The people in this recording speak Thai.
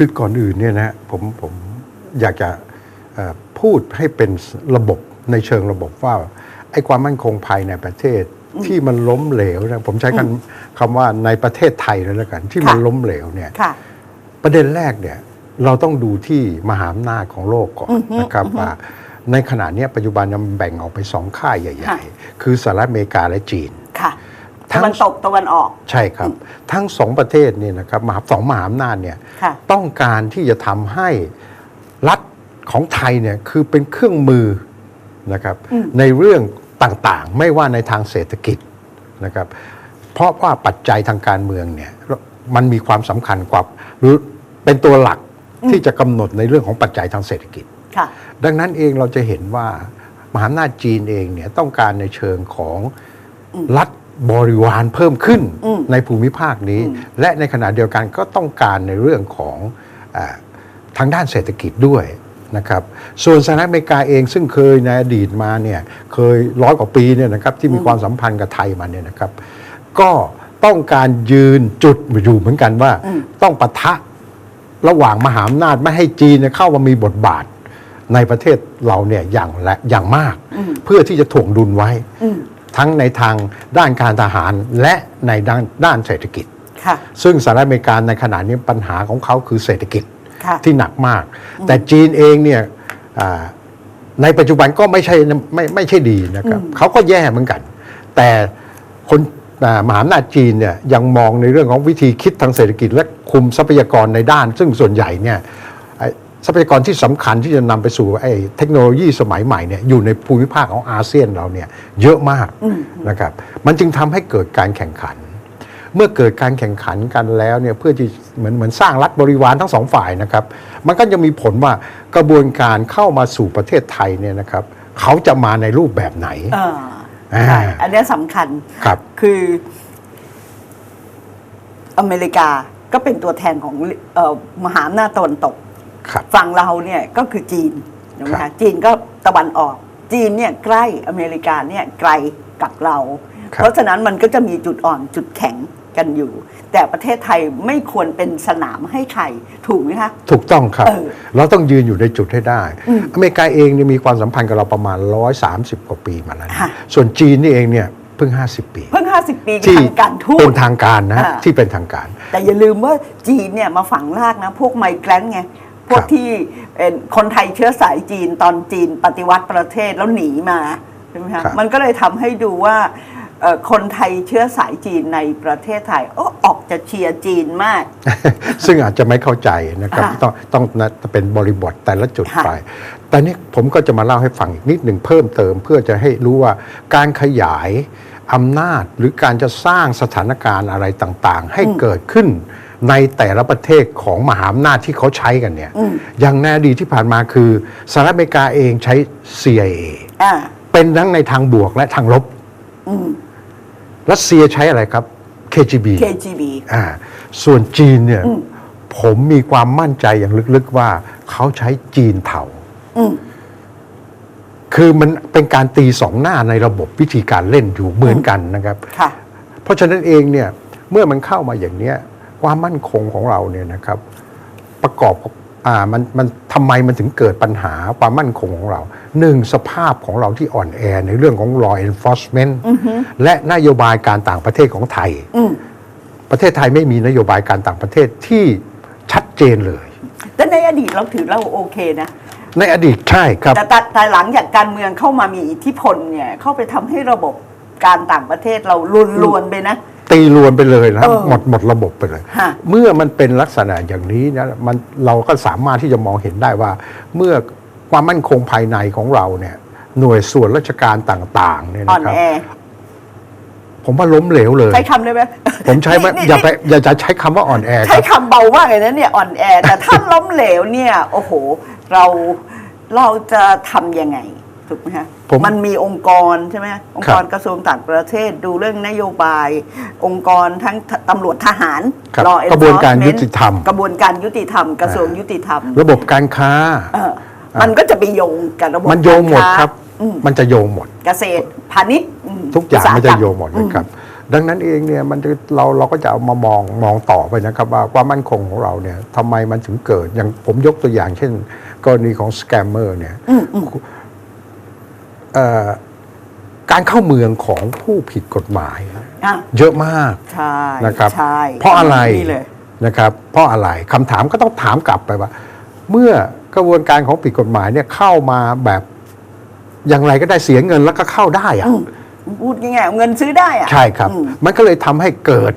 คือก่อนอื่นเนี่ยนะผมผมอยากจะเอ่อพูดให้เป็นระบบในเชิงระบบว่าไอ้ความมั่นคงภายในประเทศที่มันล้มเหลวนะผมใช้คำคำว่าในประเทศไทยเลยแล้วกัน ที่มันค่ะล้มเหลวเนี่ยค่ะประเด็นแรกเนี่ยเราต้องดูที่มหาอำนาจของโลกก่อนนะครับว่าในขณะเนี้ยปัจจุบันมันแบ่งออกไปสองค่ายใหญ่ค่ะๆคือสหรัฐอเมริกาและจีนค่ะทั้ ตะงวันตกตะวันออก ใช่ครับ ทั้งสองประเทศเนี่ยนะครับมหาสองมหาอำนาจเนี่ยค่ะต้องการที่จะทำให้รัฐของไทยเนี่ยคือเป็นเครื่องมือนะครับอืมในเรื่องต่างๆ ไม่ว่าในทางเศรษฐกิจนะครับเพราะว่าปัจจัยทางการเมืองเนี่ยมันมีความสำคัญกว่าหรือเป็นตัวหลักที่จะกำหนดในเรื่องของปัจจัยทางเศรษฐกิจค่ะดังนั้นเองเราจะเห็นว่ามหาอำนาจจีนเองเนี่ยต้องการในเชิงของรัฐ บริวารเพิ่มขึ้นอืมในภูมิภาคนี้ และในขณะเดียวกันก็ต้องการในเรื่องของอาทางด้านเศรษฐกิจด้วยนะครับส่วนสหรัฐอเมริกาเองซึ่งเคยในอดีตมาเนี่ยเคยร้อยกว่าปีเนี่ยนะครับที่มีความสัมพันธ์กับไทยมาเนี่ยนะครับ ก็ต้องการยืนจุดอยู่เหมือนกันว่าต้องปะทะระหว่างมหาอำนาจไม่ให้จีนเนี่ยเข้ามามีบทบาทในประเทศเราเนี่ยอย่างและอย่างมาก เพื่อที่จะถ่วงดุลไว้อืม ทั้งในทางด้านการทหารและในด้านด้านเศรษฐกิจค่ะซึ่งสหรัฐอเมริกาในขณะนี้ปัญหาของเขาคือเศรษฐกิจค่ะที่หนักมาก แต่จีนเองเนี่ยอ่าในปัจจุบันก็ไม่ใช่ไม่ไม่ใช่ดีนะครับเขาก็แย่เหมือนกัน แต่คนอ่ามหาอำนาจจีนเนี่ยยังมองในเรื่องของวิธีคิดทางเศรษฐกิจและคุมทรัพยากรในด้าน ซึ่งส่วนใหญ่เนี่ยไอ้ ทรัพยากรที่สำคัญที่จะนำไปสู่ไอ้เทคโนโลยีสมัยใหม่เนี่ยอยู่ในภูมิภาคของอาเซียนเราเนี่ยเยอะมากนะครับมันจึงทำให้เกิดการแข่งขัน เมื่อเกิดการแข่งขันกันแล้วเนี่ยเพื่อที่เหมือนเหมือนสร้างรัฐบริวารทั้งสองฝ่ายนะครับ มันก็จะมีผลว่ากระบวนการเข้ามาสู่ประเทศไทยเนี่ยนะครับเขาจะมาในรูปแบบไหนเอออ่าใช่อันเนี้ยสำคัญครับคือ อเมริกาก็เป็นตัวแทนของเออมหาอำนาจตะวันตก ครับฝั่งเราเนี่ยก็คือจีนถูกไหมครัคะบจีนก็ตะวันออก จีนเนี่ยใกล้อเมริกาเนี่ยไกลกับเราครับเพราะฉะนั้นมันก็จะมีจุดอ่อนจุดแข็งกันอยู่ แต่ประเทศไทยไม่ควรเป็นสนามให้ใครถูกไหมคะ ถูกต้องครับเออเราต้องยืนอยู่ในจุดให้ได้ อเมริกาเองเนี่ยมีความสัมพันธ์กับเราประมาณ 130 กว่าปีมาแล้วนะค่ะ ส่วนจีนนี่เองเนี่ยเพิ่ง 50 ปี เพิ่ง 50 ปีที่ทางการทูต เป็นทางการนะอ่า ที่เป็นทางการ แต่อย่าลืมว่าจีนเนี่ยมาฝังรากนะ พวกไมเกรนไง พวกครับที่เป็นคนไทยเชื้อสายจีนตอนจีนปฏิวัติประเทศแล้วหนีมาใช่ไหมครัคะบมันก็เลยทำให้ดูว่าเอ่อคนไทยเชื้อสายจีนในประเทศไทยโอ้ออกจะเชียร์จีนมาก ซึ่งอาจจะไม่เข้าใจนะครับค่ะต้องต้องนะเป็นบริบทแต่ละจุดค่ะไป แต่นี้ผมก็จะมาเล่าให้ฟังอีกนิดหนึ่งเพิ่มเติม เพื่อจะให้รู้ว่าการขยายอำนาจหรือการจะสร้างสถานการณ์อะไรต่างๆ ให้เกิดขึ้น ในแต่ละประเทศของมหาอำนาจที่เขาใช้กันเนี่ย อย่างในอดีตที่ผ่านมาคือสหรัฐอเมริกาเองใช้ CIA อ่าเป็นทั้งในทางบวกและทางลบรัสเซียใช้อะไรครับ KGB KGB อ่าส่วนจีนเนี่ยผมมีความมั่นใจอย่างลึกๆว่าเขาใช้จีนเทาอืมคือมันเป็นการตีสองหน้าในระบบวิธีการเล่นอยู่เหมือนกันนะครับค่ะเพราะฉะนั้นเองเนี่ยเมื่อมันเข้ามาอย่างเนี้ย ความมั่นคงของเราเนี่ยนะครับ ประกอบกับอ่ามันมันทำไมมันถึงเกิดปัญหาความมั่นคงของเราหนึ่งสภาพของเราที่อ่อนแอในเรื่องของ law enforcement และนโยบายการต่างประเทศของไทยอืมประเทศไทยไม่มีนโยบายการต่างประเทศที่ชัดเจนเลย แต่ในอดีตเราถือเราโอเคนะในอดีตใช่ครับแต่แต่แต่หลังจากการเมืองเข้ามามีอิทธิพลเนี่ยเข้าไปทำให้ระบบการต่างประเทศเราลุนลวนไปนะ ตีรวนไปเลยนะเออหมดหมดระบบไปเลย ฮะ เมื่อมันเป็นลักษณะอย่างนี้นะมันเราก็สามารถที่จะมองเห็นได้ว่า เมื่อความมั่นคงภายในของเราเนี่ย หน่วยส่วนราชการต่างๆเนี่ยอ่อนะนครับ แอ ผมว่าล้มเหลวเลย ใช้คำได้ไหมผมใช้ว่านี่อย่าไปนี่อย่าจะใช้คำว่าอ่อนแอคใช้รับ คำเบามากเลยนะเนี่ยอ่อนแอ แต่ถ้าล้มเหลวเนี่ย โอ้โห เราเราจะทำยังไง ถูกไหมฮะผมมันมีองค์กรใช่ไหมองค์กรครับกระทรวงต่างประเทศดูเรื่องนโยบาย องค์กรทั้งตำรวจทหารครับ law กระบวนการ enforcement ยุติธรรม กระบวนการยุติธรรมกระทรวงยุติธรรม ระบบการค้าเออมันก็จะไปโยงกับระบบมันโยงหมดกาาครับอืมมันจะโยงหมด เกษตรพาณิชย์อืมทุกอย่างอุตสมันกรจะรโยงหมดเลยครับดังนั้นเองเนี่ยมันจะเราเราก็จะเอามามองมองต่อไปนะครับว่าความมั่นคงของเราเนี่ยทำไมมันถึงเกิดอย่างผมยกตัวอย่างเช่น กรณีของสแกมเมอร์เนี่ยเอ่อ การเข้าเมืองของผู้ผิดกฎหมาย อะเยอะมากใช่นะครับ ใช่เพราะอะไรนี่เลย นะครับ เพราะอะไรคำถามก็ต้องถามกลับไปว่า เมื่อกระบวนการของผิดกฎหมายเนี่ยเข้ามาแบบอย่างไรก็ได้เสียเงินแล้วก็เข้าได้อะพูดง่ายๆเอาเงินซื้อได้อะใช่ครับ อืม มันก็เลยทำให้เกิด